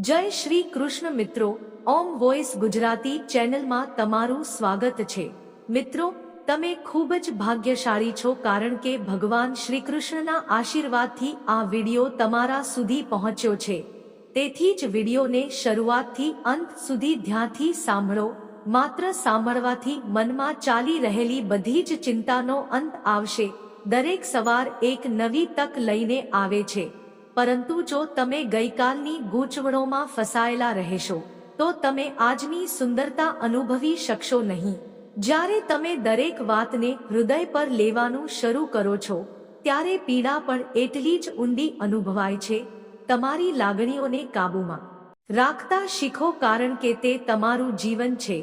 જય શ્રી કૃષ્ણ મિત્રો, ઓમ વોઇસ ગુજરાતી ચેનલમાં તમારું સ્વાગત છે. મિત્રો, તમે ખૂબ જ ભાગ્યશાળી છો કારણ કે ભગવાન શ્રી કૃષ્ણના આશીર્વાદથી આ વિડિયો તમારા સુધી પહોંચ્યો છે. તેથી જ વિડિયોને શરૂઆતથી અંત સુધી ધ્યાનથી સાંભળો. માત્ર સાંભળવાથી મનમાં ચાલી રહેલી બધી જ ચિંતાનો અંત આવશે. દરેક સવાર એક નવી તક લઈને આવે છે. પરંતુ જો તમે ગઈકાલની ગૂંચવણોમાં ફસાયેલા રહેશો, તો તમે આજની સુંદરતા અનુભવી શકશો નહીં. જ્યારે તમે દરેક વાતને હૃદય પર લેવાનું શરૂ કરો છો, ત્યારે પીડા પણ એટલી જ ઊંડી અનુભવાય છે, તમારી લાગણીઓને કાબૂમાં. રાખતા શીખો કારણ કે તે તમારું જીવન છે.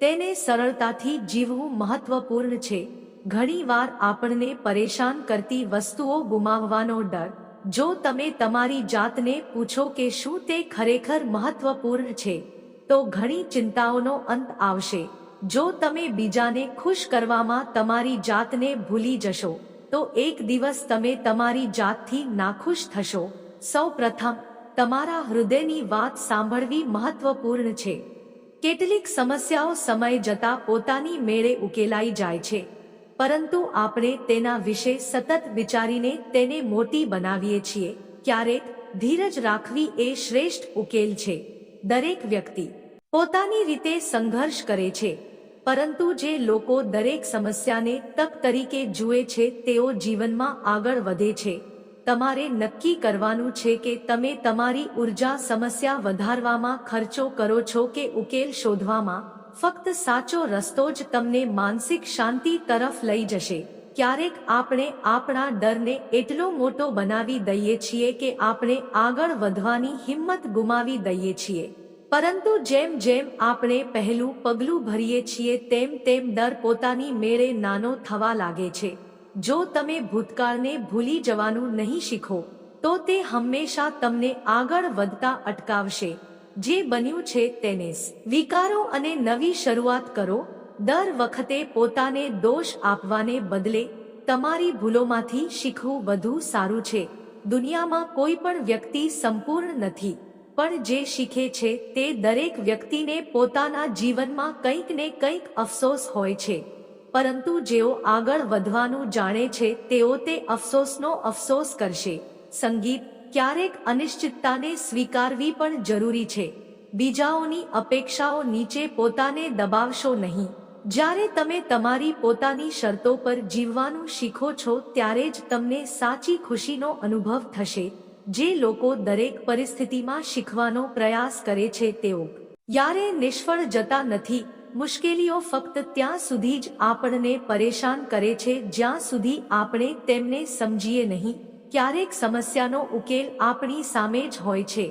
તેને સરળતાથી જીવવું મહત્વપૂર્ણ છે. ઘણીવાર આપણને પરેશાન કરતી વસ્તુઓ ગુમાવવાનો ડર જો તમે તમારી જાતને પૂછો કે શું તે ખરેખર મહત્વપૂર્ણ છે, તો ઘણી ચિંતાઓનો અંત આવશે. જો તમે બીજાને ખુશ કરવામાં તમારી જાતને ભૂલી જશો, તો એક દિવસ તમે તમારી જાતથી નાખુશ થશો. સૌ પ્રથમ તમારા હૃદયની વાત સાંભળવી મહત્વપૂર્ણ છે. કેટલીક સમસ્યાઓ સમય જતા પોતાની મેળે ઉકેલાઈ જાય છે. પરંતુ આપણે તેના વિશે સતત વિચારીને તેને મોટી બનાવીએ છીએ. ક્યારેક ધીરજ રાખવી એ શ્રેષ્ઠ ઉકેલ છે. દરેક વ્યક્તિ પોતાની રીતે સંઘર્ષ કરે છે. પરંતુ જે લોકો દરેક સમસ્યાને તક તરીકે જુએ છે, તેઓ જીવનમાં આગળ વધે છે. તમારે નક્કી કરવાનું છે કે તમે તમારી ઊર્જા સમસ્યા વધારવામાં ખર્ચો કરો છો કે ઉકેલ શોધવામાં ફક્ત સાચો રસ્તો જ તમને માનસિક શાંતિ તરફ લઈ જશે. ક્યારેક આપણે આપણા ડરને એટલો મોટો બનાવી દઈએ છીએ કે આપણે આગળ વધવાની હિંમત ગુમાવી દઈએ છીએ. પરંતુ જેમ જેમ આપણે પહેલું પગલું ભરીએ છીએ, તેમ તેમ ડર પોતાની મેળે નાનો થવા લાગે છે. જો તમે ભૂતકાળને ભૂલી જવાનું નહીં શીખો, તો તે હંમેશા તમને આગળ વધતા અટકાવશે. જે બન્યું છે તેને સ્વીકારો અને નવી શરૂઆત કરો. દર વખતે પોતાને દોષ આપવાને બદલે તમારી ભૂલોમાંથી શીખવું વધુ સારું છે. દુનિયામાં કોઈ પણ વ્યક્તિ સંપૂર્ણ નથી. પણ જે શીખે છે તે દરેક વ્યક્તિને પોતાના જીવનમાં કંઈક ને કંઈક અફસોસ હોય છે. પરંતુ જેઓ આગળ વધવાનું જાણે છે તેઓ તે અફસોસનો અફસોસ કરશે. સંગીત ક્યારેક અનિશ્ચિતતાને સ્વીકારવી પણ જરૂરી છે. બીજાઓની અપેક્ષાઓ નીચે પોતાને દબાવશો નહીં. જ્યારે તમે તમારી પોતાની શરતો પર જીવવાનું શીખો છો, ત્યારે જ તમને સાચી ખુશીનો અનુભવ થશે. જે લોકો દરેક પરિસ્થિતિમાં શીખવાનો પ્રયાસ કરે છે, તેઓ યારે નિષ્ફળ જતા નથી. મુશ્કેલીઓ ફક્ત ત્યાં સુધી જ આપણને પરેશાન કરે છે, જ્યાં સુધી આપણે તેમને સમજીએ નહીં. ક્યારેક સમસ્યાનો ઉકેલ આપણી સામે જ હોય છે,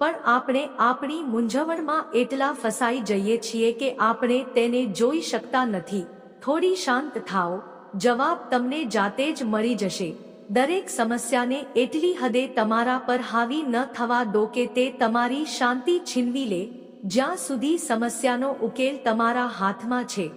પણ આપણે આપણી મૂંઝવણમાં એટલા ફસાઈ જઈએ છીએ કે આપણે તેને જોઈ શકતા નથી. થોડી શાંત થાઓ, જવાબ તમને જાતે જ મળી જશે. દરેક સમસ્યાને એટલી હદે તમારા પર હાવી ન થવા દો કે તે તમારી શાંતિ છીનવી લે, જ્યાં સુધી સમસ્યાનો ઉકેલ તમારા હાથમાં છે.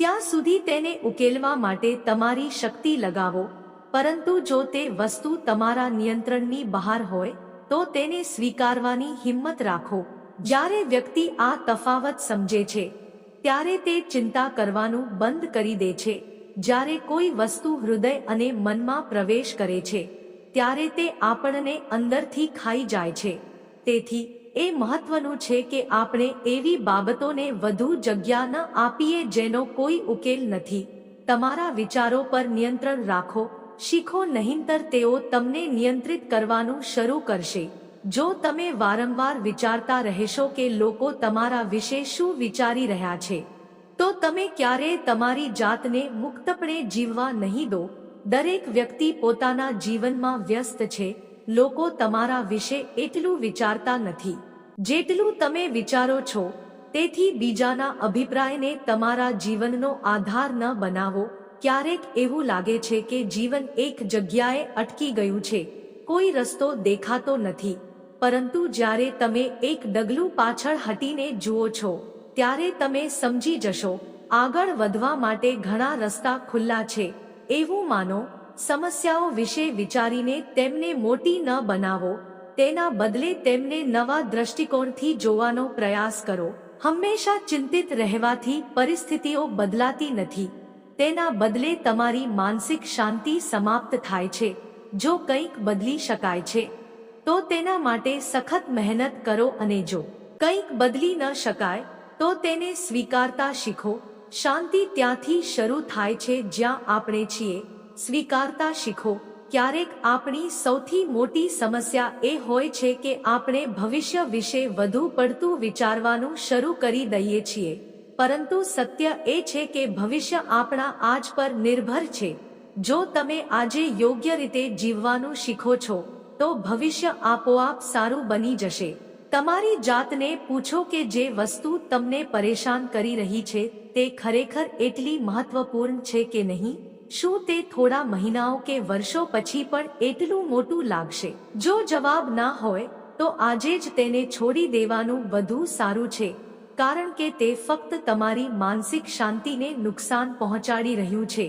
ત્યાં સુધી તેને ઉકેલવા માટે તમારી શક્તિ લગાવો. પરંતુ જો તે વસ્તુ તમારા નિયંત્રણની બહાર હોય, તો તેને સ્વીકારવાની હિંમત રાખો. જ્યારે વ્યક્તિ આ તફાવત સમજે છે, ત્યારે તે ચિંતા કરવાનું બંધ કરી દે છે. જ્યારે કોઈ વસ્તુ હૃદય અને મનમાં પ્રવેશ કરે છે, ત્યારે તે આપણને અંદરથી ખાઈ જાય છે. તેથી, એ મહત્વનું છે કે આપણે એવી બાબતોને વધુ જગ્યા ન આપીએ જેનો કોઈ ઉકેલ નથી. તમારા વિચારો પર નિયંત્રણ રાખો શીખો નહીંતર તેઓ તમને નિયંત્રિત કરવાનું શરૂ કરશે. જો તમે વારંવાર વિચારતા રહેશો કે લોકો તમારા વિશે શું વિચારી રહ્યા છે, તો તમે ક્યારેય તમારી જાતને મુક્તપણે જીવવા નહીં દો. દરેક વ્યક્તિ પોતાના જીવનમાં વ્યસ્ત છે. લોકો તમારા વિશે એટલું વિચારતા નથી. જેટલું તમે વિચારો છો, તેથી બીજાના અભિપ્રાયને તમારા જીવનનો આધાર ન બનાવો. ક્યારેક એવું લાગે છે કે જીવન એક જગ્યાએ અટકી ગયું છે. કોઈ રસ્તો દેખાતો નથી. પરંતુ જ્યારે તમે એક ડગલું પાછળ હટીને જુઓ છો, ત્યારે તમે સમજી જશો, આગળ વધવા માટે ઘણા રસ્તા ખુલ્લા છે. એવું માનો, સમસ્યાઓ વિશે વિચારીને તેમને મોટી ન બનાવો. તેના બદલે તેમને નવા દ્રષ્ટિકોણથી જોવાનો પ્રયાસ કરો. હંમેશા ચિંતિત રહેવાથી પરિસ્થિતિઓ બદલાતી નથી. તેના બદલે તમારી માનસિક શાંતિ સમાપ્ત થાય છે, જો કંઈક બદલી શકાય છે. તો તેના માટે સખત મહેનત કરો અને જો કંઈક બદલી ન શકાય, તો તેને સ્વીકારતા શીખો. શાંતિ ત્યાંથી શરૂ થાય છે જ્યાં આપણે છીએ. સ્વીકારતા શીખો. ક્યારેક આપણી સૌથી મોટી સમસ્યા એ હોય છે કે આપણે ભવિષ્ય વિશે વધુ પડતું વિચારવાનું શરૂ કરી દઈએ છીએ. પરંતુ સત્ય એ છે કે ભવિષ્ય આપણા આજ પર નિર્ભર છે. જો તમે આજે યોગ્ય રીતે જીવવાનું શીખો છો, તો ભવિષ્ય આપોઆપ સારું બની જશે. તમારી જાતને પૂછો કે જે વસ્તુ તમને પરેશાન કરી રહી છે, તે ખરેખર એટલી મહત્વપૂર્ણ છે કે નહીં? શું તે થોડા મહિનાઓ કે વર્ષો પછી પણ એટલું મોટું લાગશે? જો જવાબ ના હોય, તો આજે જ તેને છોડી દેવાનું વધુ સારું છે. કારણ કે તે ફક્ત તમારી માનસિક શાંતિને નુકસાન પહોંચાડી રહ્યું છે.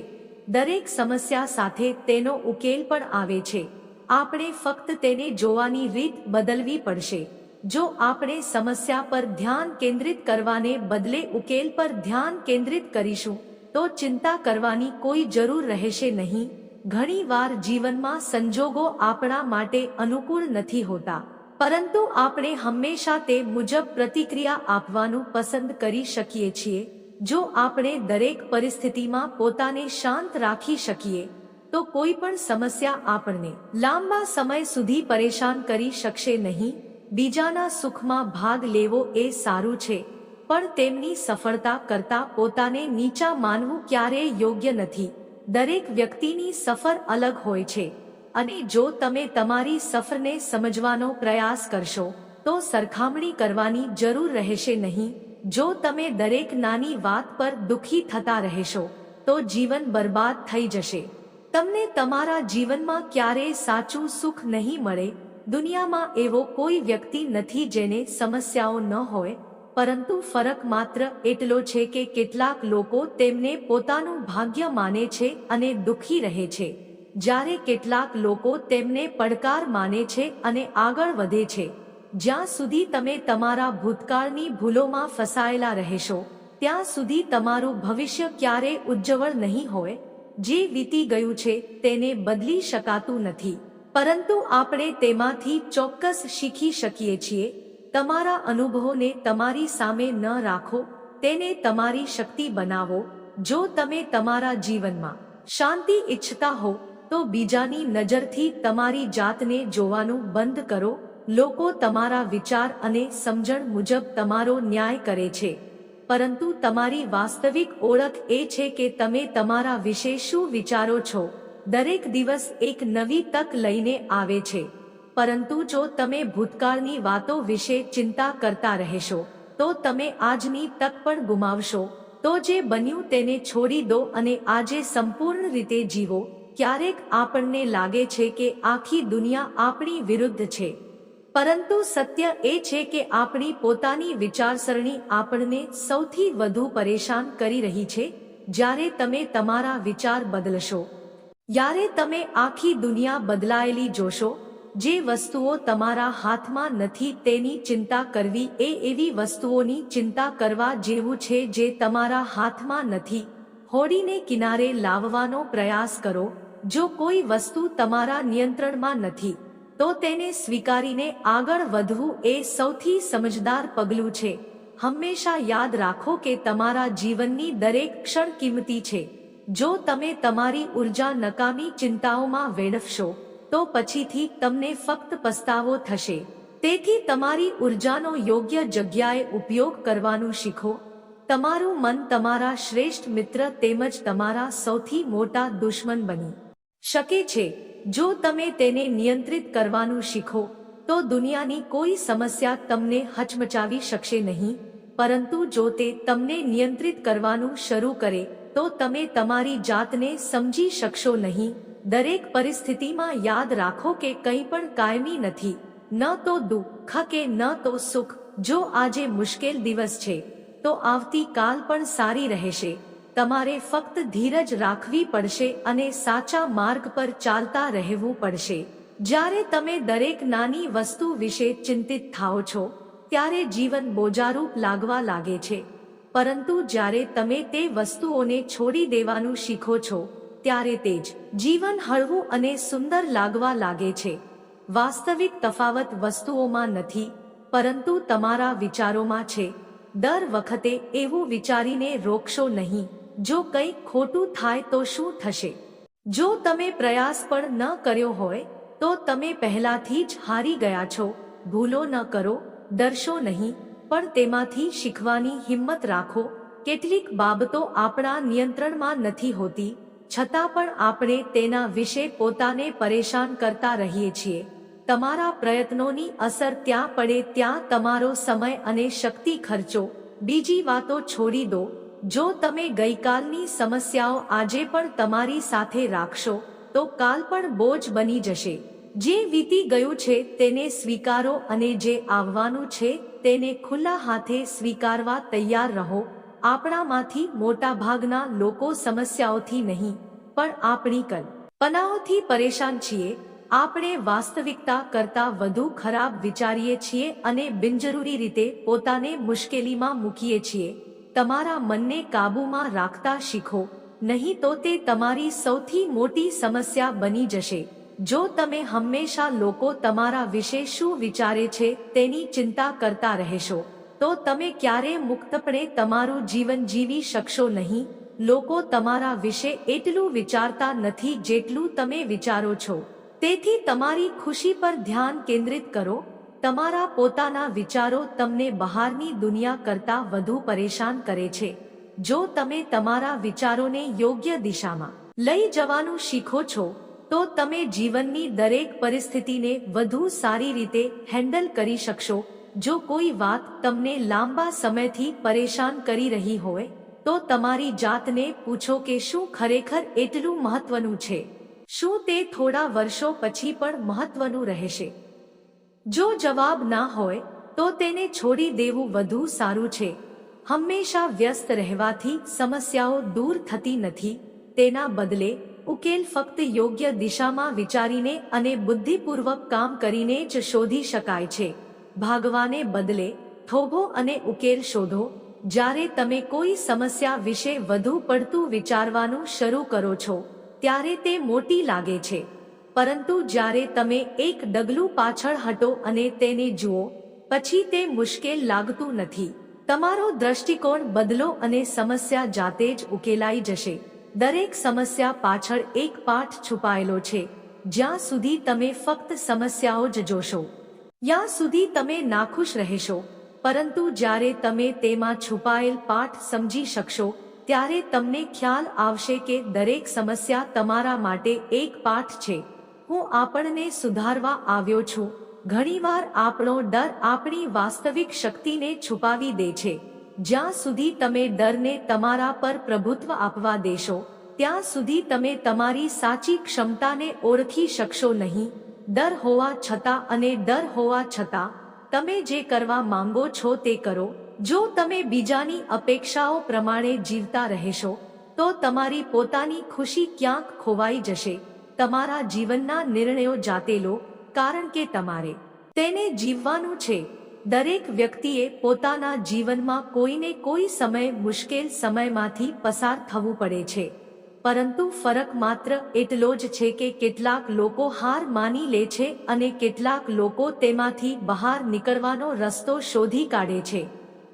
દરેક સમસ્યા સાથે તેનો ઉકેલ પણ આવે છે. આપણે ફક્ત તેને જોવાની રીત બદલવી પડશે. જો આપણે સમસ્યા પર ધ્યાન કેન્દ્રિત કરવાને બદલે ઉકેલ પર ધ્યાન કેન્દ્રિત કરીશું, તો ચિંતા કરવાની કોઈ જરૂર રહેશે નહીં. ઘણીવાર જીવનમાં સંજોગો આપણા માટે અનુકૂળ નથી હોતા. પરંતુ આપણે હંમેશા તે મુજબ પ્રતિક્રિયા આપવાનું પસંદ કરી શકીએ છીએ. જો આપણે દરેક પરિસ્થિતિમાં પોતાને શાંત રાખી શકીએ, તો કોઈ પણ સમસ્યા આપણને લાંબા સમય સુધી પરેશાન કરી શકશે નહીં. બીજાના સુખમાં ભાગ લેવો એ સારું છે, પણ તેમની સફળતા કરતા પોતાને નીચા માનવું ક્યારેય યોગ્ય નથી. દરેક વ્યક્તિની સફર અલગ હોય છે. અને જો તમે તમારી સફરને સમજવાનો પ્રયાસ કરશો, તો સરખામણી કરવાની જરૂર રહેશે નહીં. જો તમે દરેક નાની વાત પર દુખી થતા રહેશો, તો જીવન બરબાદ થઈ જશે. તમને તમારા જીવનમાં ક્યારેય સાચું સુખ નહીં મળે. દુનિયામાં એવો કોઈ વ્યક્તિ નથી જેને સમસ્યાઓ ન હોય, પરંતુ ફરક માત્ર એટલો છે કે કેટલાક લોકો તેમને પોતાનું ભાગ્ય માને છે અને દુખી રહે છે. જ્યારે કેટલાક લોકો તેમને પડકાર માને છે અને આગળ વધે છે. જ્યાં સુધી તમે તમારા ભૂતકાળની ભૂલોમાં ફસાયેલા રહેશો, ત્યાં સુધી તમારું ભવિષ્ય ક્યારેય ઉજ્જવળ નહીં હોય. જે વીતી ગયું છે તેને બદલી શકાતું નથી. પરંતુ આપણે તેમાંથી ચોક્કસ શીખી શકીએ છીએ. તમારા અનુભવોને તમારી સામે ન રાખો, તેને તમારી શક્તિ બનાવો. જો તમે તમારા જીવનમાં શાંતિ ઈચ્છતા હો તો બીજાની નજરથી તમારી જાતને જોવાનું બંધ કરો. લોકો તમારા વિચાર અને સમજણ મુજબ તમારો ન્યાય કરે છે. પરંતુ તમારી વાસ્તવિક ઓળખ એ છે કે તમે તમારા વિશે શું વિચારો છો. દરેક દિવસ એક નવી તક લઈને આવે છે. પરંતુ જો તમે ભૂતકાળની વાતો વિશે ચિંતા કરતા રહેશો, તો તમે આજની તક પણ ગુમાવશો. તો જે બન્યું તેને છોડી દો અને આજે સંપૂર્ણ રીતે જીવો. ક્યારેક આપણને લાગે છે કે આખી દુનિયા આપણી વિરુદ્ધ છે. પરંતુ સત્ય એ છે કે આપણી પોતાની વિચારસરણી આપણને સૌથી વધુ પરેશાન કરી રહી છે, જ્યારે તમે તમારા વિચાર બદલશો. જ્યારે તમે આખી દુનિયા બદલાયેલી જોશો, જે વસ્તુઓ તમારા હાથમાં નથી તેની ચિંતા કરવી એ એવી વસ્તુઓની ચિંતા કરવા જેવું છે જે તમારા હાથમાં નથી. હોડીને કિનારે લાવવાનો પ્રયાસ કરો જો કોઈ વસ્તુ તમારા નિયંત્રણમાં નથી, તો તેને સ્વીકારીને આગળ વધવું એ સૌથી સમજદાર પગલું છે. હંમેશા યાદ રાખો કે તમારા જીવનની દરેક ક્ષણ કિંમતી છે. જો તમે તમારી ઊર્જા નકામી ચિંતાઓમાં વેડફશો, તો પછીથી તમને ફક્ત પસ્તાવો થશે. તેથી તમારી ઉર્જાનો યોગ્ય જગ્યાએ ઉપયોગ કરવાનું શીખો. તમારું મન તમારા શ્રેષ્ઠ મિત્ર તેમજ તમારા સૌથી મોટા દુશ્મન બની. શકે છે. જો તમે તેને નિયંત્રિત કરવાનું શીખો, તો દુનિયાની કોઈ સમસ્યા તમને હચમચાવી શકશે નહીં. પરંતુ જો તે તમને નિયંત્રિત કરવાનું શરૂ કરે, તો તમે તમારી જાતને સમજી શકશો નહીં. દરેક પરિસ્થિતિમાં યાદ રાખો કે કંઈ પણ કાયમી નથી. ન તો દુઃખ કે ન તો સુખ. જો આજે મુશ્કેલ દિવસ છે, તો આવતી કાલ પણ સારી રહેશે. તમારે ફક્ત ધીરજ રાખવી પડશે અને સાચા માર્ગ પર ચાલતા રહેવું પડશે. જ્યારે તમે દરેક નાની વસ્તુ વિશે ચિંતિત થાઓ છો, ત્યારે જીવન બોજારૂપ લાગવા લાગે છે. પરંતુ જ્યારે તમે તે વસ્તુઓને છોડી દેવાનું શીખો છો, ત્યારે તે જ જીવન હળવું અને સુંદર લાગવા લાગે છે. વાસ્તવિક તફાવત વસ્તુઓમાં નથી, પરંતુ તમારા વિચારોમાં છે. દર વખતે એવું વિચારીને રોકશો નહીં. જો કંઈક ખોટું થાય તો શું થશે? જો તમે પ્રયાસ પણ ન કર્યો હોય, તો તમે પહેલાથી જ હારી ગયા છો. ભૂલો ન કરો, ડરશો નહીં, પણ તેમાંથી શીખવાની હિંમત રાખો. કેટલીક બાબતો આપણા નિયંત્રણમાં નથી હોતી, છતાં પણ આપણે તેના વિશે પોતાને પરેશાન કરતા રહીએ છીએ. તમારા પ્રયત્નોની અસર ત્યાં પડે ત્યાં તમારો સમય અને શક્તિ ખર્ચો. બીજી વાતો છોડી દો જો તમે ગઈકાલની સમસ્યાઓ આજે પણ તમારી સાથે રાખશો, તો કાલ પણ બોજ બની જશે. જે વીતી ગયું છે તેને સ્વીકારો અને જે આવવાનું છે તેને ખુલ્લા હાથે સ્વીકારવા તૈયાર રહો. આપણામાંથી મોટાભાગના લોકો સમસ્યાઓથી નહીં, પણ આપણી કલ્પનાઓથી પરેશાન છીએ. આપણે વાસ્તવિકતા કરતા વધુ ખરાબ વિચારીએ છીએ અને બિનજરૂરી રીતે પોતાને મુશ્કેલીમાં મૂકીએ છીએ. તમારા મનને કાબૂમાં રાખતા શીખો, નહીં તો તે તમારી સૌથી મોટી સમસ્યા બની જશે. જો તમે હંમેશા લોકો તમારા વિશે શું વિચારે છે તેની ચિંતા કરતા રહેશો, તો તમે ક્યારે મુક્તપણે તમારું જીવન જીવી શકશો નહીં. લોકો તમારા વિશે એટલું વિચારતા નથી જેટલું તમે વિચારો છો. તેથી તમારી ખુશી પર ધ્યાન કેન્દ્રિત કરો. તમારા પોતાના વિચારો તમને બહારની દુનિયા કરતા વધુ પરેશાન કરે છે. જો તમે તમારા વિચારોને યોગ્ય દિશામાં લઈ જવાનું શીખો છો, તો તમે જીવનની દરેક પરિસ્થિતિને વધુ સારી રીતે હેન્ડલ કરી શકશો. જો કોઈ વાત તમને લાંબા સમયથી પરેશાન કરી રહી હોય, તો તમારી જાતને પૂછો કે શું ખરેખર એટલું મહત્વનું છે? શું તે થોડા વર્ષો પછી પણ મહત્વનું રહેશે? જો જવાબ ના હોય, તો તેને છોડી દેવું વધુ સારું છે. હંમેશા વ્યસ્ત રહેવાથી સમસ્યાઓ દૂર થતી નથી. તેના બદલે, ઉકેલ ફક્ત યોગ્ય દિશામાં વિચારીને અને બુદ્ધિપૂર્વક કામ કરીને જ શોધી શકાય છે. ભાગવાને બદલે, થોભો અને ઉકેલ શોધો. જ્યારે તમે કોઈ સમસ્યા વિશે વધુ પડતું વિચારવાનું શરૂ કરો છો, ત્યારે તે મોટી લાગે છે. પરંતુ જ્યારે તમે એક ડગલું પાછળ હટો અને તેને જુઓ, પછી તે મુશ્કેલ લાગતું નથી. તમારો દ્રષ્ટિકોણ બદલો અને સમસ્યા જાતે જ ઉકેલાઈ જશે. દરેક સમસ્યા પાછળ એક પાઠ છુપાયેલો છે. જ્યાં સુધી તમે ફક્ત સમસ્યાઓ જ જોશો. ત્યાં સુધી તમે નાખુશ રહેશો. પરંતુ જ્યારે તમે તેમાં છુપાયેલ પાઠ સમજી શકશો, ત્યારે તમને ખ્યાલ આવશે કે દરેક સમસ્યા તમારા માટે એક પાઠ છે. હું આપણને સુધારવા આવ્યો છું. ઘણીવાર આપણો ડર આપણી વાસ્તવિક શક્તિને છુપાવી દે છે. જ્યાં સુધી તમે ડરને તમારા પર પ્રભુત્વ આપવા દેશો, ત્યાં સુધી તમે તમારી સાચી ક્ષમતાને ઓળખી શકશો નહીં. ડર હોવા છતાં અને ડર હોવા છતાં, તમે જે કરવા માંગો છો તે કરો. જો તમે બીજાની અપેક્ષાઓ પ્રમાણે જીવતા રહેશો, તો તમારી પોતાની ખુશી ક્યાંક ખોવાઈ જશે. તમારા જીવનના નિર્ણયો જાતે લો, કારણ કે તમારે તેને જીવવાનું છે. દરેક વ્યક્તિએ પોતાના જીવનમાં કોઈને કોઈ સમય મુશ્કેલ સમયમાંથી પસાર થવું પડે છે. પરંતુ ફરક માત્ર એટલો જ છે કે કેટલાક લોકો હાર માની લે છે અને કેટલાક લોકો તેમાંથી બહાર નીકળવાનો રસ્તો શોધી કાઢે છે.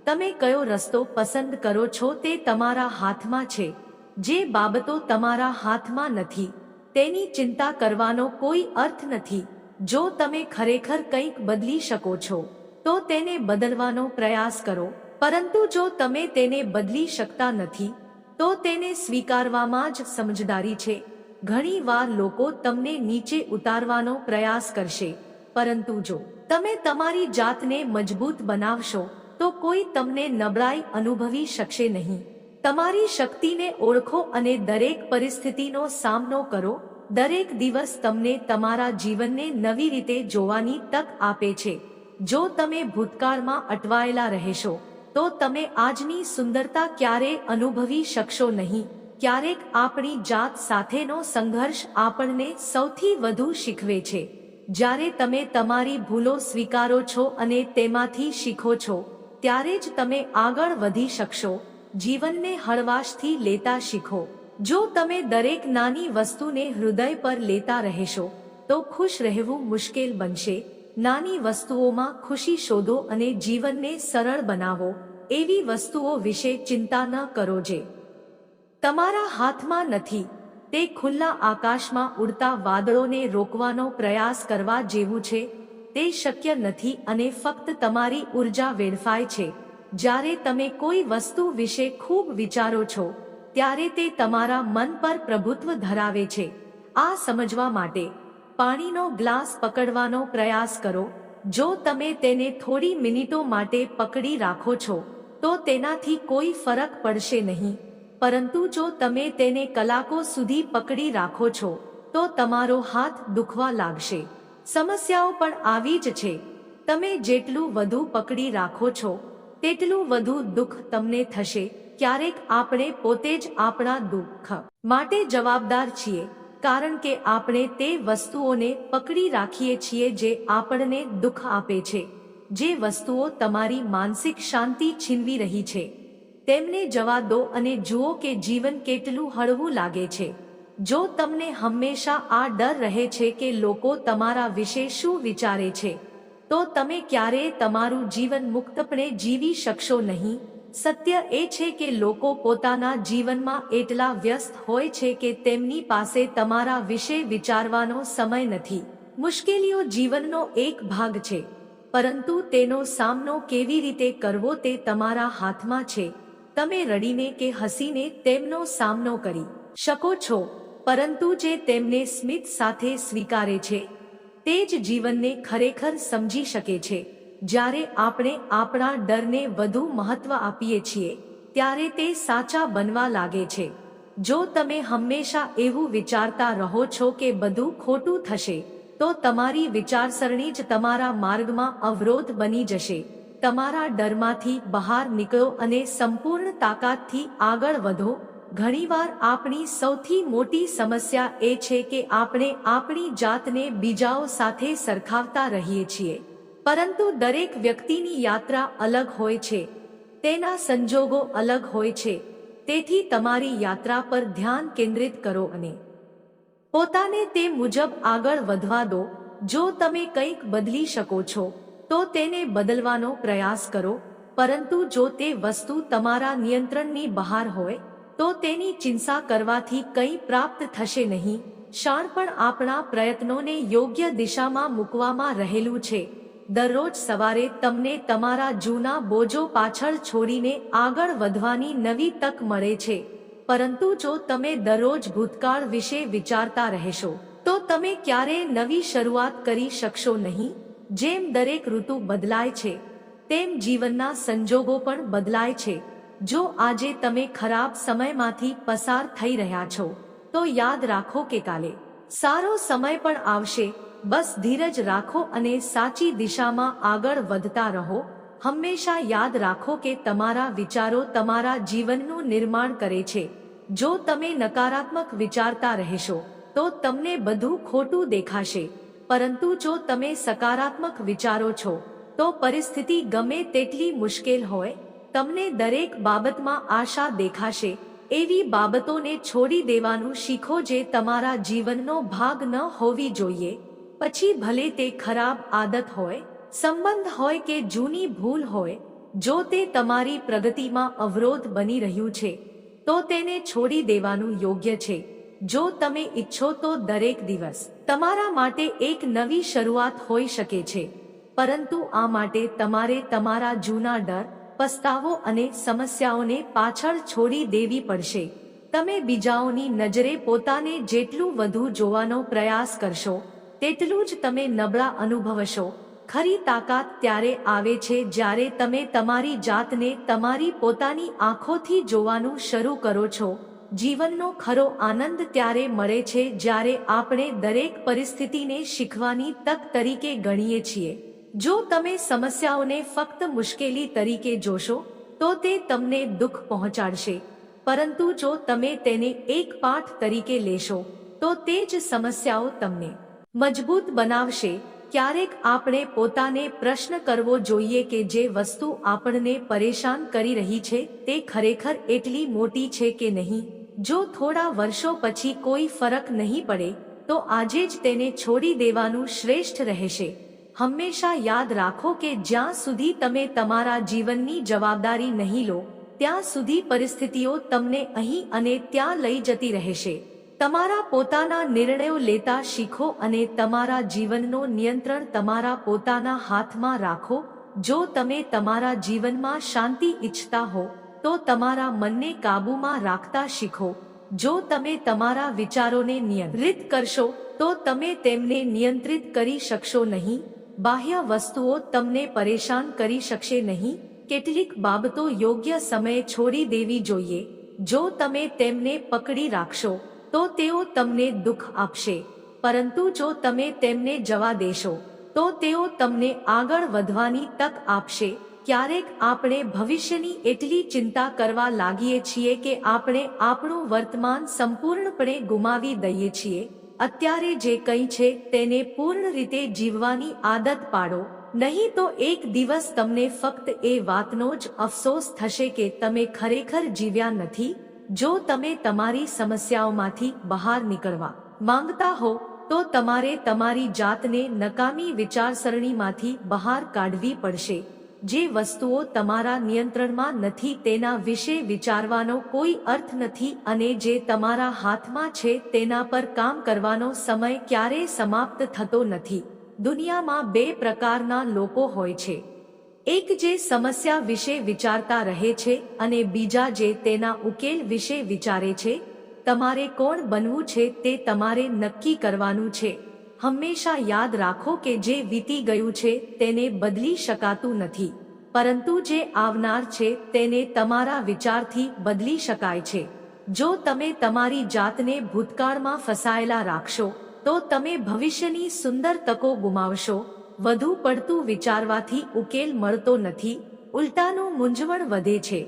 તમે કયો રસ્તો પસંદ કરો છો તે તમારા હાથમાં છે. જે બાબતો તમારા હાથમાં નથી. તેની ચિંતા કરવાનો કોઈ અર્થ નથી. જો તમે ખરેખર કંઈક બદલી શકો છો, તો તેને બદલવાનો પ્રયાસ કરો. પરંતુ જો તમે તેને બદલી શકતા નથી, તો તેને સ્વીકારવામાં જ સમજદારી છે. ઘણી વાર લોકો તમને નીચે ઉતારવાનો પ્રયાસ કરશે. પરંતુ જો તમે તમારી જાતને મજબૂત બનાવશો, તો કોઈ તમને નબળાઈ અનુભવી શકશે નહીં. તમારી શક્તિને ઓળખો અને દરેક પરિસ્થિતિનો સામનો કરો. દરેક દિવસ તમને તમારા જીવનને નવી રીતે જોવાની તક આપે છે. જો તમે ભૂતકાળમાં અટવાયેલા રહેશો, તો તમે આજની સુંદરતા ક્યારે અનુભવી શકશો નહીં. ક્યારેક આપણી જાત સાથેનો સંઘર્ષ આપણને સૌથી વધુ શીખવે છે. જ્યારે તમે તમારી ભૂલો સ્વીકારો છો અને તેમાંથી શીખો છો, ત્યારે જ તમે આગળ વધી શકશો. જીવનને હળવાશથી લેતા શીખો. જો તમે દરેક નાની વસ્તુને હૃદય પર લેતા રહેશો, તો ખુશ રહેવું મુશ્કેલ બનશે. નાની વસ્તુઓમાં ખુશી શોધો અને જીવનને સરળ બનાવો. એવી વસ્તુઓ વિશે ચિંતા ન કરો જે તમારા હાથમાં નથી. તે ખુલ્લા આકાશમાં ઉડતા વાદળોને રોકવાનો પ્રયાસ કરવા જેવું છે. તે શક્ય નથી અને ફક્ત તમારી ઊર્જા વેડફાય છે. જ્યારે તમે કોઈ વસ્તુ વિશે ખૂબ વિચારો છો, ત્યારે તે તમારા મન પર પ્રભુત્વ ધરાવે છે. આ સમજવા માટે પાણીનો ગ્લાસ પકડવાનો પ્રયાસ કરો. જો તમે તેને થોડી મિનિટો માટે પકડી રાખો છો, તો તેનાથી કોઈ ફરક પડશે નહીં. પરંતુ જો તમે તેને કલાકો સુધી પકડી રાખો છો, તો તમારો હાથ દુખવા લાગશે. સમસ્યાઓ પણ આવી જ છે. તમે જેટલું વધુ પકડી રાખો છો તેટલું વધુ દુઃખ તમને થશે, ક્યારેક આપણે પોતે જ આપણા દુઃખ માટે જવાબદાર છીએ, કારણ કે આપણે તે વસ્તુઓને પકડી રાખીએ છીએ જે આપણને દુઃખ આપે છે, જે વસ્તુઓ તમારી માનસિક શાંતિ છીનવી રહી છે. તેમને જવા દો અને જુઓ કે જીવન કેટલું હળવું લાગે છે. જો તમને હંમેશા આ ડર રહે છે કે લોકો તમારા વિશે શું વિચારે છે તો તમે ક્યારેય તમારું જીવન મુક્તપણે જીવી શકશો નહીં? સત્ય એ છે કે લોકો પોતાના જીવનમાં એટલા વ્યસ્ત હોય છે કે તેમની પાસે તમારા વિશે વિચારવાનો સમય નથી. મુશ્કેલીઓ જીવનનો એક ભાગ છે. પરંતુ તેનો સામનો કેવી રીતે કરવો તે તમારા હાથમાં છે. તમે રડીને કે હસીને તેમનો સામનો કરી શકો છો, પરંતુ જે તેમને સ્મિત સાથે સ્વીકારે છે તે જ જીવનને ખરેખર સમજી શકે છે. જ્યારે આપણે આપણા ડરને વધુ મહત્વ આપીએ છીએ, ત્યારે તે સાચા બનવા લાગે છે. જો તમે હંમેશા એવું વિચારતા રહો છો કે બધું ખોટું થશે, તો તમારી વિચારસરણી જ તમારા માર્ગમાં અવરોધ બની જશે. તમારા ડરમાંથી બહાર નીકળો અને સંપૂર્ણ તાકાતથી આગળ વધો ઘણીવાર આપણી સૌથી મોટી સમસ્યા એ છે કે આપણે આપણી જાતને બીજાઓ સાથે સરખાવતા રહીએ છીએ. પરંતુ દરેક વ્યક્તિની યાત્રા અલગ હોય છે. તેના સંજોગો અલગ હોય છે. તેથી તમારી યાત્રા પર ધ્યાન કેન્દ્રિત કરો અને પોતાને તે મુજબ આગળ વધવા દો. જો તમે કંઈક બદલી શકો છો, તો તેને બદલવાનો પ્રયાસ કરો. પરંતુ જો તે વસ્તુ તમારા નિયંત્રણની બહાર હોય તો તેની ચિંતા કરવાથી કંઈ પ્રાપ્ત થશે નહીં. શાણ પણ આપણા પ્રયત્નોને યોગ્ય દિશામાં મૂકવામાં રહેલું છે. દરરોજ સવારે તમને તમારા જૂના બોજો પાછળ છોડીને આગળ વધવાની નવી તક મળે છે. પરંતુ જો તમે દરરોજ ભૂતકાળ વિશે વિચારતા રહેશો, તો તમે ક્યારેય નવી શરૂઆત કરી શકશો નહીં. જેમ દરેક ઋતુ બદલાય છે, તેમ જીવનના સંજોગો પણ બદલાય છે. જો આજે તમે ખરાબ સમયમાંથી પસાર થઈ રહ્યા છો, તો યાદ રાખો કે કાલે સારો સમય પણ આવશે. બસ ધીરજ રાખો અને સાચી દિશામાં આગળ વધતા રહો. હંમેશા યાદ રાખો કે તમારા વિચારો તમારા જીવનનું નિર્માણ કરે છે. જો તમે નકારાત્મક વિચારતા રહેશો, તો તમને બધું ખોટું દેખાશે. પરંતુ જો તમે સકારાત્મક વિચારો છો, તો પરિસ્થિતિ ગમે તેટલી મુશ્કેલ હોય તમને દરેક બાબતમાં આશા દેખાશે. એવી બાબતોને છોડી દેવાનું શીખો જે તમારા જીવનનો ભાગ ન હોવી જોઈએ. પછી ભલે તે ખરાબ આદત હોય, સંબંધ હોય કે જૂની ભૂલ હોય, જો તે તમારી પ્રગતિમાં અવરોધ બની રહ્યું છે, તો તેને છોડી દેવાનું યોગ્ય છે. જો તમે ઈચ્છો તો દરેક દિવસ તમારા માટે એક નવી શરૂઆત હોઈ શકે છે. પરંતુ આ માટે તમારે તમારા જૂના ડર પસ્તાવો અને સમસ્યાઓને પાછળ છોડી દેવી પડશે. તમે બીજાઓની નજરે પોતાને જેટલું વધુ જોવાનો પ્રયાસ કરશો, તેટલું જ તમે નબળા અનુભવશો. ખરી તાકાત ત્યારે આવે છે જ્યારે તમે તમારી જાતને તમારી પોતાની આંખોથી જોવાનું શરૂ કરો છો. જીવનનો ખરો આનંદ ત્યારે મળે છે જ્યારે આપણે દરેક પરિસ્થિતિને શીખવાની તક તરીકે ગણીએ છીએ. જો તમે સમસ્યાઓને ફક્ત મુશ્કેલી તરીકે જોશો, તો તે તમને દુઃખ પહોંચાડશે. પરંતુ જો તમે તેને એક પાઠ તરીકે લેશો, તો તે જ સમસ્યાઓ તમને મજબૂત બનાવશે. ક્યારેક આપણે પોતાને પ્રશ્ન કરવો જોઈએ કે જે વસ્તુ આપણને પરેશાન કરી રહી છે, તે ખરેખર એટલી મોટી છે કે નહીં? જો થોડા વર્ષો પછી કોઈ ફરક નહીં પડે, તો આજે જ તેને છોડી દેવાનું શ્રેષ્ઠ રહેશે. હંમેશા યાદ રાખો કે જ્યાં સુધી તમે તમારા જીવનની જવાબદારી નહીં લો, ત્યાં સુધી પરિસ્થિતિઓ તમને અહીં અને ત્યાં લઈ જતી રહેશે. તમારા પોતાના નિર્ણયો લેતા શીખો અને તમારા જીવનનો નિયંત્રણ તમારા પોતાના હાથમાં રાખો. જો તમે તમારા જીવનમાં શાંતિ ઈચ્છતા હો, તો તમારા મનને કાબૂમાં રાખતા શીખો. જો તમે તમારા વિચારોને નિયંત્રિત કરશો, તો તમે તેમને નિયંત્રિત કરી શકશો નહીં. બાહ્ય વસ્તુઓ તમને પરેશાન કરી શકશે નહીં. કેટલીક બાબતો યોગ્ય સમયે છોડી દેવી જોઈએ. જો તમે તેમને પકડી રાખશો, તો તેઓ તમને દુઃખ આપશે. પરંતુ જો તમે તેમને જવા દેશો, તો તેઓ તમને આગળ વધવાની તક આપશે. ક્યારેક આપણે ભવિષ્યની એટલી ચિંતા કરવા લાગીએ છીએ કે આપણે આપણું વર્તમાન સંપૂર્ણપણે ગુમાવી દઈએ છીએ. અત્યારે જે કંઈ છે તેને પૂર્ણ રીતે જીવવાની આદત પાડો. નહીં તો એક દિવસ તમને ફક્ત એ વાતનો જ અફસોસ થશે કે તમે ખરેખર જીવ્યા નથી. જો તમે તમારી સમસ્યાઓમાંથી બહાર નીકળવા માંગતા હો, તો તમારે તમારી જાતને નકામી વિચારસરણીમાંથી બહાર કાઢવી પડશે. જે વસ્તુઓ તમારા નિયંત્રણમાં નથી તેના વિશે વિચારવાનો કોઈ અર્થ નથી અને જે તમારા હાથમાં છે તેના પર કામ કરવાનો સમય ક્યારેય સમાપ્ત થતો નથી. દુનિયામાં બે પ્રકારના લોકો હોય છે. એક જે સમસ્યા વિશે વિચારતા રહે છે અને બીજા જે તેના ઉકેલ વિશે વિચારે છે. તમારે કોણ બનવું છે તે તમારે નક્કી કરવાનું છે. હંમેશા યાદ રાખો કે જે વીતી ગયું છે તેને બદલી શકાતું નથી. પરંતુ જે આવનાર છે તેને તમારા વિચારથી બદલી શકાય છે. જો તમે તમારી જાતને ભૂતકાળમાં ફસાયેલા રાખશો, તો તમે ભવિષ્યની સુંદર તકો ગુમાવશો. વધુ પડતું વિચારવાથી ઉકેલ મળતો નથી. ઉલટાનું મૂંઝવણ વધે છે.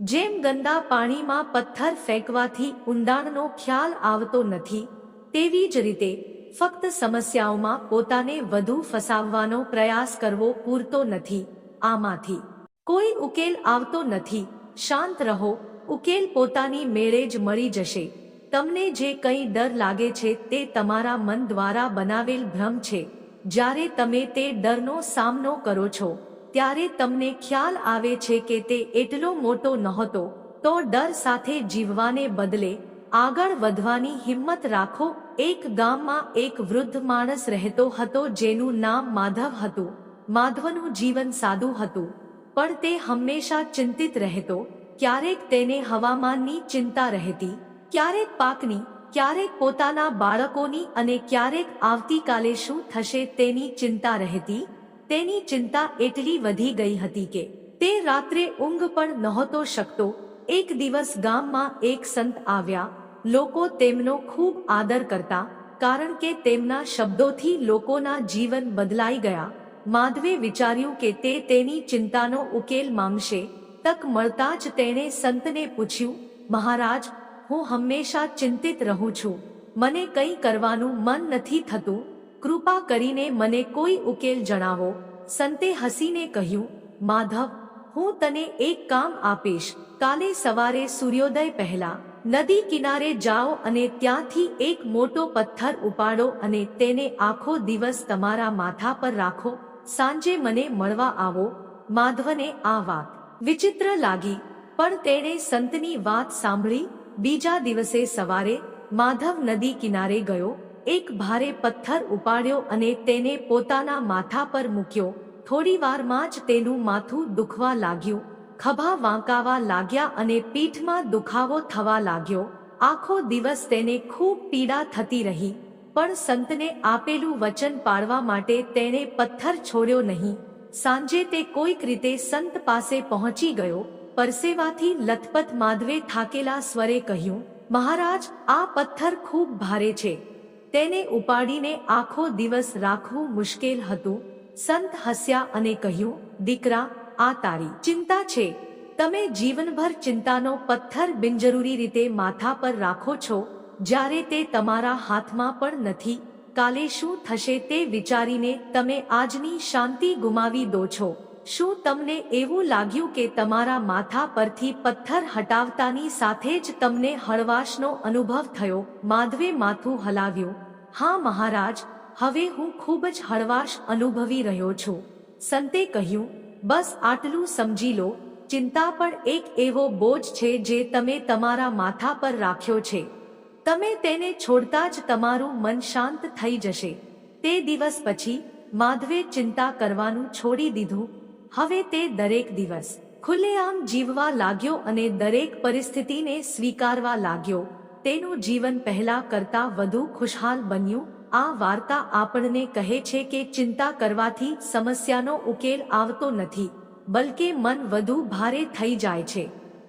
જેમ ગંદા પાણીમાં પથ્થર ફેંકવાથી ઊંડાણનો ખ્યાલ આવતો નથી, તેવી જ રીતે ફક્ત સમસ્યાઓમાં પોતાને વધુ ફસાવવાનો પ્રયાસ કરવો પૂરતો નથી. આમાંથી કોઈ ઉકેલ આવતો નથી. શાંત રહો. ઉકેલ પોતાની મેળે જ મળી જશે. તમને જે કંઈ ડર લાગે છે તે તમારા મન દ્વારા બનાવેલ ભ્રમ છે. જ્યારે તમે તે ડરનો સામનો કરો છો, ત્યારે તમને ખ્યાલ આવે છે કે તે એટલો મોટો નહોતો, તો ડર સાથે જીવવાને બદલે આગળ વધવાની હિંમત રાખો એક ગામમાં એક વૃદ્ધ માણસ રહેતો હતો જેનું નામ માધવ હતું. માધવનું જીવન સાદું હતું. પણ તે હંમેશા ચિંતિત રહેતો. ક્યારેક તેને હવામાનની ચિંતા રહેતી. ક્યારેક પાકની, ક્યારેક પોતાના બાળકોની અને ક્યારેક આવતીકાલે શું થશે તેની ચિંતા રહેતી. તેની ચિંતા એટલી વધી ગઈ હતી કે તે રાત્રે ઊંઘ પણ નહોતો શકતો. એક દિવસ ગામમાં એક સંત આવ્યા. લોકો તેમનો ખૂબ આદર કરતા, કારણ કે તેમના શબ્દોથી લોકોના જીવન બદલાઈ ગયા. માધવે વિચાર્યું કે તે તેની ચિંતાનો ઉકેલ માંગશે. તક મળતા જ તેણે સંતને પૂછ્યું, મહારાજ, હું હંમેશા ચિંતિત રહું છું. મને કંઈ કરવાનું મન નથી થતું. કૃપા કરીને મને કોઈ ઉકેલ જણાવો. સંતે હસીને કહ્યું, માધવ, હું તને એક કામ આપીશ. કાલે સવારે સૂર્યોદય પહેલા નદી કિનારે જાઓ અને ત્યાંથી એક મોટો પથ્થર ઉપાડો અને તેને આખો દિવસ તમારા માથા પર રાખો. સાંજે મને મળવા આવો, માધવને આ વાત વિચિત્ર લાગી, પણ તેણે સંતની વાત સાંભળી. બીજા દિવસે સવારે માધવ નદી કિનારે ગયો, એક ભારે પથ્થર ઉપાડ્યો અને તેને પોતાના માથા પર મૂક્યો. થોડી વારમાં જ તેનું માથું દુખવા લાગ્યું. ખભા વાંકાવા લાગ્યા અને પીઠમાં દુખાવો થવા લાગ્યો. આખો દિવસ તેને ખૂબ પીડા થતી રહી, પણ સંતને આપેલું વચન પાળવા માટે તેણે પથ્થર છોડ્યો નહીં. સાંજે તે કોઈક રીતે સંત પાસે પહોંચી ગયો, પરસેવાથી લથપથ માધવે થાકેલા સ્વરે કહ્યું, મહારાજ, આ પથ્થર ખૂબ ભારે છે. તેને ઉપાડીને આખો દિવસ રાખવું મુશ્કેલ હતું. સંત હસ્યા અને કહ્યું, દીકરા આ તારી ચિંતા છે? તમે જીવનભર ચિંતાનો પથ્થર બિનજરૂરી રીતે માથા પર રાખો છો, જ્યારે તે તમારા હાથમાં પણ નથી. કાલે શું થશે તે વિચારીને તમે આજની શાંતિ ગુમાવી દો છો. શું તમને એવું લાગ્યું કે તમારા માથા પરથી પથ્થર હટાવતાની સાથે જ તમને હળવાશનો અનુભવ થયો? માધવે માથું હલાવ્યું. હા મહારાજ, હવે હું ખૂબ જ હળવાશ અનુભવી રહ્યો છું, સંતે કહ્યું. બસ આટલું સમજી લો, ચિંતા પણ એક એવો બોજ છે જે તમે તમારા માથા પર રાખ્યો છે. તમે તેને છોડતા જ તમારું મન શાંત થઈ જશે. તે દિવસ પછી, માધવે ચિંતા કરવાનું છોડી દીધું. હવે તે દરેક દિવસ, ખુલ્લેઆમ જીવવા લાગ્યો અને દરેક પરિસ્થિતિને સ્વીકારવા લાગ્યો. તેનું જીવન પહેલા કરતા વધુ ખુશહાલ બન્યું. આ વાર્તા આપણને કહે છે કે ચિંતા કરવાથી સમસ્યાનો ઉકેલ આવતો નથી, બલકે મન વધુ ભારે થઈ જાય છે.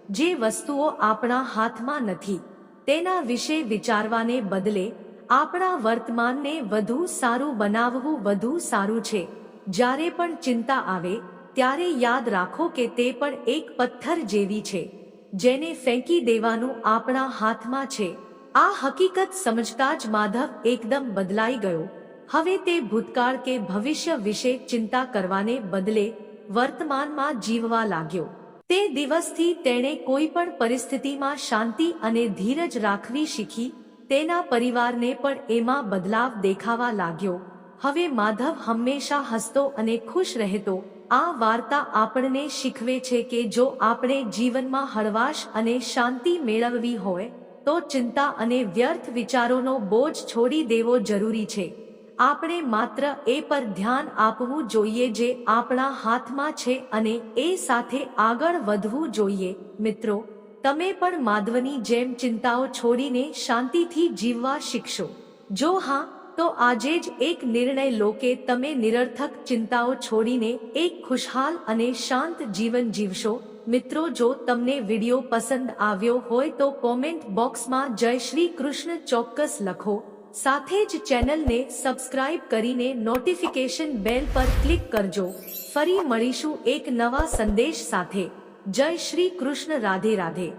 જે વસ્તુઓ આપણા હાથમાં નથી, તેના વિશે વિચારવાને બદલે આપણા વર્તમાનને વધુ સારું બનાવવું વધુ સારું છે. જ્યારે પણ ચિંતા આવે, ત્યારે યાદ રાખો કે તે પણ એક પથ્થર જેવી છે, જેને ફેંકી દેવાનું આપણા હાથમાં છે. આ હકીકત સમજતા જ માધવ એકદમ બદલાઈ ગયો. હવે તે ભૂતકાળ કે ભવિષ્ય વિશે ચિંતા કરવાને બદલે વર્તમાનમાં જીવવા લાગ્યો. તે દિવસથી તેણે કોઈ પણ પરિસ્થિતિમાં શાંતિ અને ધીરજ રાખવી શીખી, તેના પરિવારને પણ એમાં બદલાવ દેખાવા લાગ્યો. હવે માધવ હંમેશા હસતો અને ખુશ રહેતો, આ વાર્તા આપણને શીખવે છે કે જો આપણે જીવનમાં હળવાશ અને શાંતિ મેળવવી હોય તો ચિંતા અને વ્યર્થ વિચારોનો બોજ છોડી દેવો જરૂરી છે. આપણે માત્ર એ પર ધ્યાન આપવું જોઈએ જે આપણા હાથમાં છે અને એ સાથે આગળ વધવું જોઈએ. મિત્રો, તમે પણ માધવની જેમ ચિંતાઓ છોડીને શાંતિથી જીવવા શીખશો. જો હા, તો આજે જ એક નિર્ણય લો કે તમે નિરર્થક ચિંતાઓ છોડીને એક ખુશહાલ અને શાંત જીવન જીવશો. મિત્રો, જો તમને વીડિયો પસંદ આવ્યો હોય તો કોમેન્ટ બોક્સમાં જય શ્રી કૃષ્ણ ચોક્કસ લખો. સાથે જ ચેનલને સબસ્ક્રાઇબ કરીને નોટિફિકેશન બેલ પર ક્લિક કરજો. ફરી મળીશું એક નવા સંદેશ સાથે. જય શ્રી કૃષ્ણ, રાધે રાધે.